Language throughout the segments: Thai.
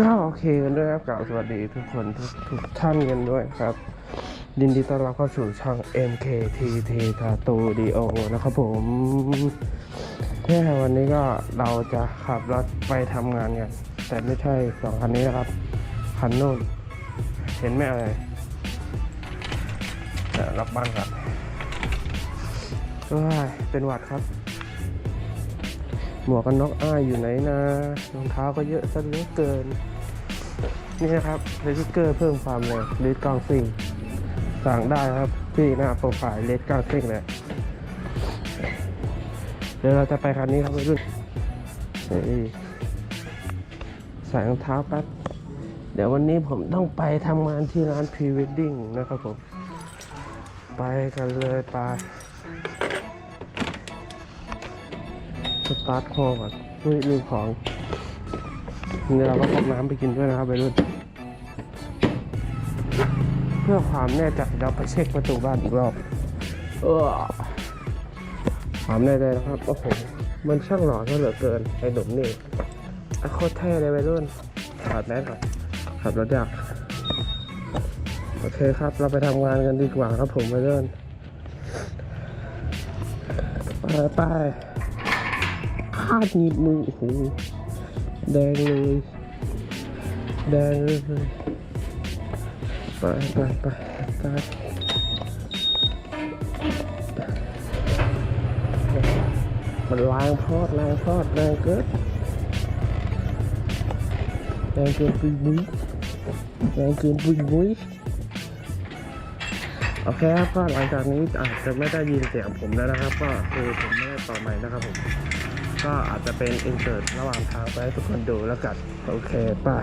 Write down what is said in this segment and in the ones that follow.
ก็โอเคกันด้วยครับกล่าวสวัสดีทุกคนทุกทุกท่านกันด้วยครับยินดีต้อนรับเข้าสู่ช่อง MKTT Studio นะครับผมแค่วันนี้ก็เราจะขับรถไปทำงานกัน แต่ไม่ใช่สองคันนี้นะครับ คันโน้นเห็นไหมเอ่ยเดี๋ยวรับบ้านครับเป็นหวัดครับ หมวกกันน็อกอ้ายอยู่ไหนนะรองเท้าก็เยอะซะเหลือเกิน นี่นะครับเลสเกอร์เพิ่มความเร็วเลสกางซิ่งสั่งได้ครับที่หน้าโปรไฟล์เลสกางซิ่งเลยเดี๋ยวเราจะไปคันนี้ครับไปรุ่นใส่รองเท้าแป๊บเดี๋ยววันนี้ผมต้องไปทำงานที่ร้านพรีเวดดิ้งนะครับผม ไปกันเลยไป สตาร์ทคอก่อนอุ้ยลืมของนี่เราก็พกน้ำไปกินด้วยนะครับไปรุ่น เพื่อความแน่ใจเราไปเช็คประตูบ้านอีกรอบ เออความแน่ใจนะครับโอ้โหมันช่างหล่อซะเหลือเกินไอ้หนุ่มนี่อโคตรเท่เลยไปรุ่นถอดแมสก่อนขับรถยากโอเคครับ เราไปทำงานกันดีกว่าครับผมไปรุ่นไปไปาดหนีบมือโอ้โหแดงเลยแดงเลยไปไปไปไปมันแรงพอดแรงพอดแรงเกินแรงเกินปุยบุ้ยแรงเกินปุยบุ้ยโอเคครับก็หลังจากนี้อาจจะไม่ได้ยินเสียงผมแล้วนะครับ ก็คือผมไม่ได้ต่อใหม่นะครับผม ก็อาจจะเป็นอินเสิร์ตระหว่างทางไปให้ทุกคนดูแล้วกัน โอเคป่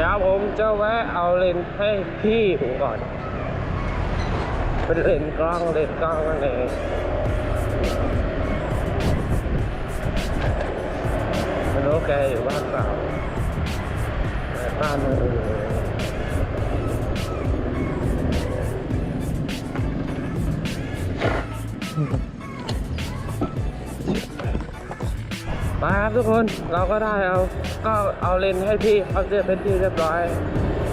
ดี๋ยวผมจะแวะเอาเลนส์ให้พี่ผมก่อน เป็นเลนส์กล้องเลนส์กล้องนั่นเองไม่รู้แกอยู่บ้านเปล่าแต่บ้านนั่นเอง มาครับทุกคนเราก็ได้เอาก็เอาเลนให้พี่เขาเรียบเป็นที่เรียบร้อย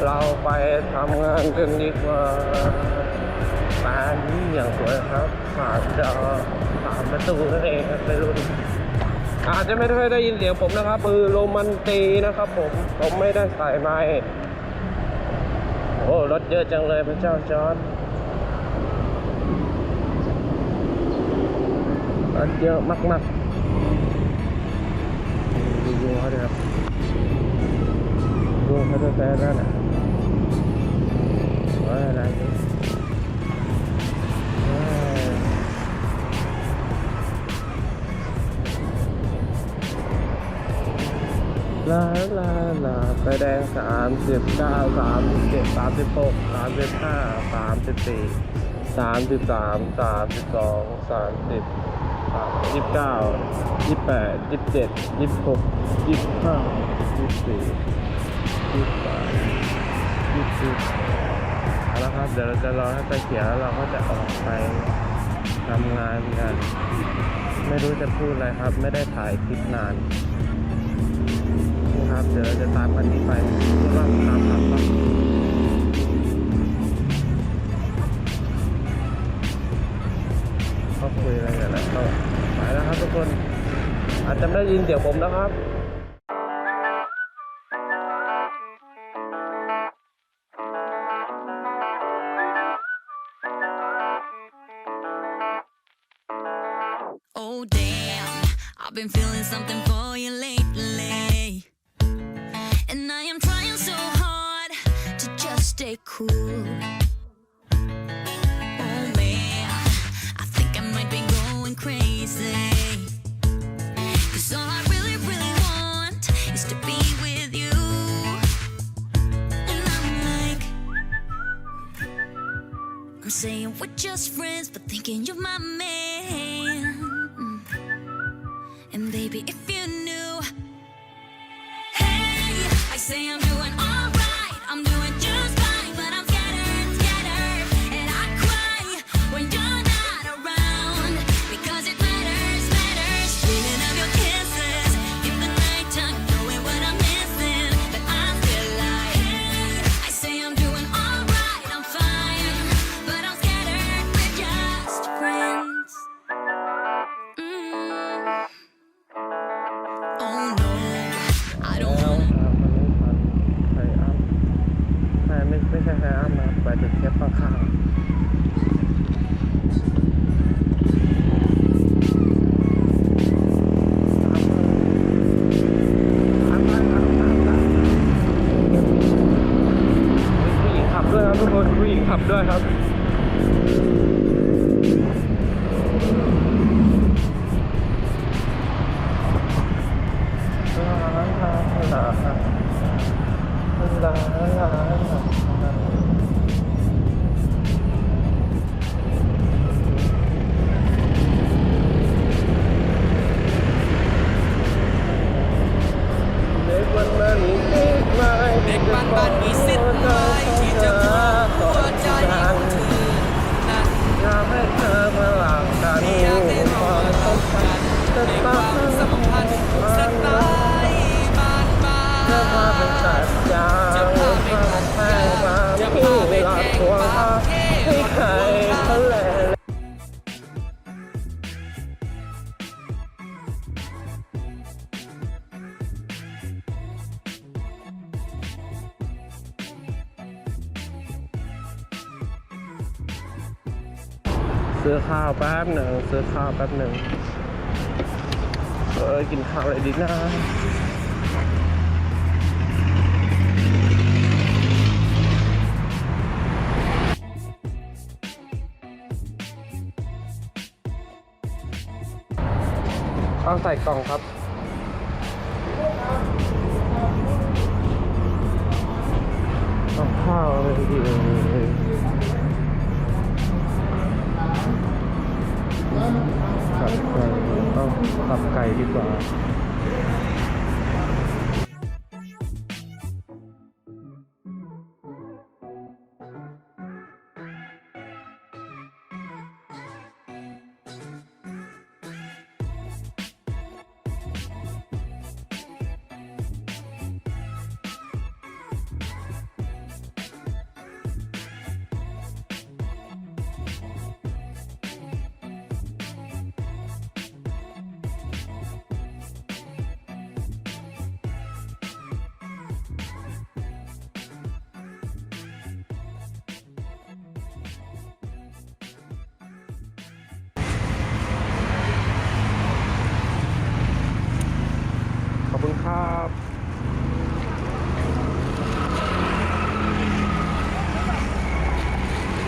เราไปทำงานกันดีกว่าตานี้อย่างสวยครับผ่านจอผ่านประตูนั่นเองครับไปรุ่นอาจจะไม่ได้ได้ยินเสียงผมนะครับมือโรมันตีนะครับ ผมผมไม่ได้ใส่ไม้โอ้รถเยอะจังเลยพระเจ้าจอร์ดรถเยอะมากๆ ดูดูเขาดิครับดูเขาจะแซ่นั่นอะว่าอะไรนี่ยลาลาลาไฟแดงสามสิบเก้าสามสิบเจ็ดสามสิบหกสามสิบห้าสามสิบสี่สามสิบสามสามสิบสองสามสิบ ยี่สิบเก้ายี่สิบแปดยี่สิบเจ็ดยี่สิบหกยี่สิบห้ายี่สิบสี่ยี่สิบสามยี่สิบสี่เอาละครับเดี๋ยวเราจะรอให้ไฟเขียวแล้วเราก็จะออกไปทำงานกัน ไม่รู้จะพูดอะไรครับ ไม่ได้ถ่ายคลิปนานนี่ครับเดี๋ยวเราจะตามกันนี้ไปคิดว่าตามทันปะเขาคุยอะไรกันแล้วก็ นะครับทุกคน อาจจะไม่ได้ยินเสียงผมนะครับ Oh damn, I've been feeling something we're just friends, but thinking you're my man. Mm. And baby, if you knew, hey, I say I'm doing alright, ซื้อข้าวแป๊บหนึ่งซื้อข้าวแป๊บหนึ่งเออกินข้าวอะไรดีนะเอาใส่กล่องครับ เอาข้าวอะไรดีเอ่ย ตับไก่เองตับไก่ดีกว่า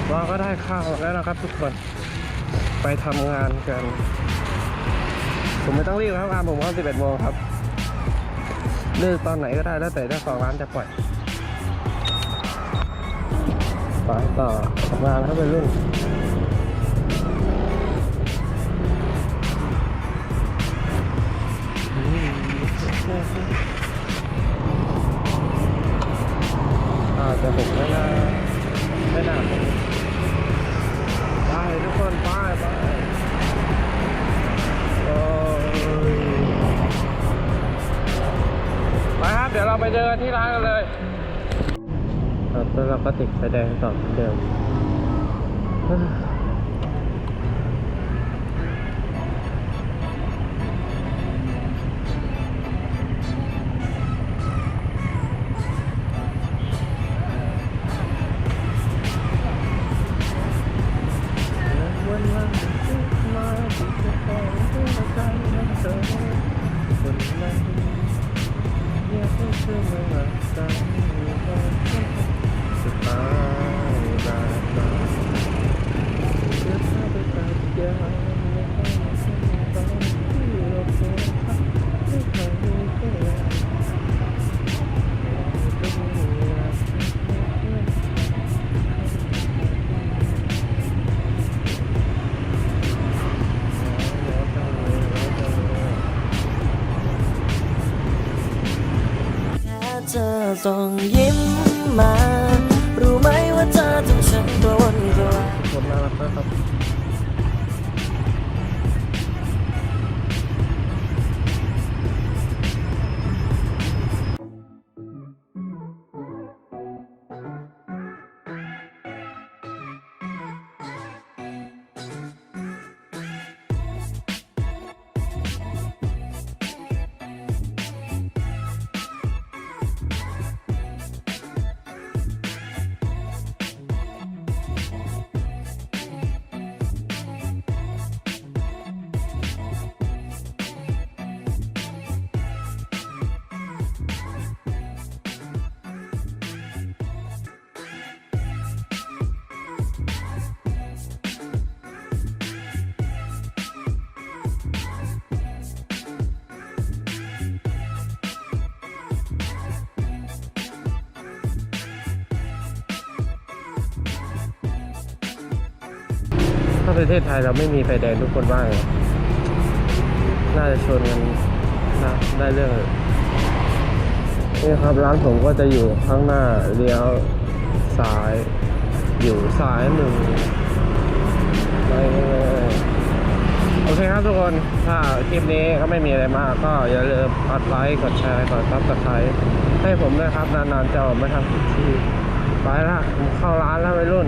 เราก็ได้ข้าวแล้วนะครับ ทุกคนไปทำงานกัน ผมไม่ต้องรีบครับงานผมก็11โมงครับเลือกตอนไหนก็ได้แล้วแต่เจ้าของร้านจะปล่อยไปต่อทำงานครับเป็นรุ่นอาจจะหกไม่น่าไม่น่า จอกันที่ร้านกันเลยแล้วเราก็ติดไฟแดงต่อเหมือนเดิมากให้เธอมารักกันสบาย ส่งยิ้มมา ถ้าประเทศไทยเราไม่มีไฟแดงทุกคนว่าไงน่าจะชนกันนะได้เรื่องนี่ครับร้านผมก็จะอยู่ข้างหน้าเลี้ยวซ้าย อยู่ซ้ายมือไม่โอเคครับทุกคน ถ้าคลิปนี้ก็ไม่มีอะไรมาก ก็อย่าลืมกดไลค์ กดแชร์ กดซับสไครต์ให้ผมด้วยครับ นานๆจะออกมาทำผิดที่ไปละผมเข้าร้านแล้วไปรุ่น